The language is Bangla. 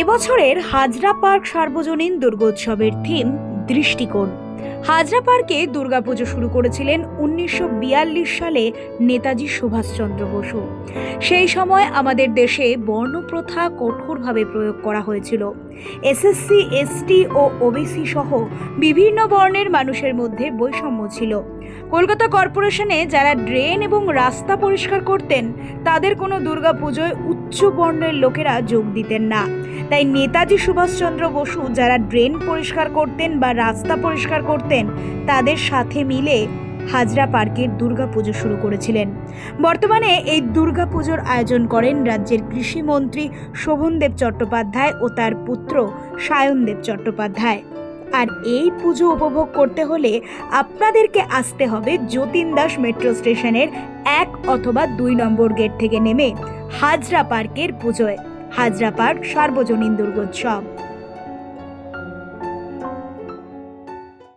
এবছরের হাজরা পার্ক সার্বজনীন দুর্গোৎসবের থিম দৃষ্টিকোণ। হাজরা পার্কে দুর্গাপুজো শুরু করেছিলেন উনিশশো বিয়াল্লিশ সালে নেতাজি সুভাষচন্দ্র বসু। সেই সময় আমাদের দেশে বর্ণপ্রথা কঠোরভাবে প্রয়োগ করা হয়েছিল। এসএসসি, এসটি ও ওবিসি সহ বিভিন্ন বর্ণের মানুষের মধ্যে বৈষম্য ছিল। কলকাতা কর্পোরেশনে যারা ড্রেন এবং রাস্তা পরিষ্কার করতেন, তাদের কোনো দুর্গাপুজোয় উচ্চ বর্ণের লোকেরা যোগ দিতেন না। তাই নেতাজি সুভাষচন্দ্র বসু যারা ড্রেন পরিষ্কার করতেন বা রাস্তা পরিষ্কার করতেন তাদের সাথে মিলে হাজরা পার্কের দুর্গাপুজো শুরু করেছিলেন। বর্তমানে এই দুর্গাপুজোর আয়োজন করেন রাজ্যের কৃষিমন্ত্রী শোভনদেব চট্টোপাধ্যায় ও তার পুত্র সায়নদেব চট্টোপাধ্যায়। আর এই পুজো উপভোগ করতে হলে আপনাদেরকে আসতে হবে যতীন দাস মেট্রো স্টেশনের এক অথবা দুই নম্বর গেট থেকে নেমে হাজরা পার্কের পুজোয়। হাজরা পার্ক সার্বজনীন দুর্গোৎসব।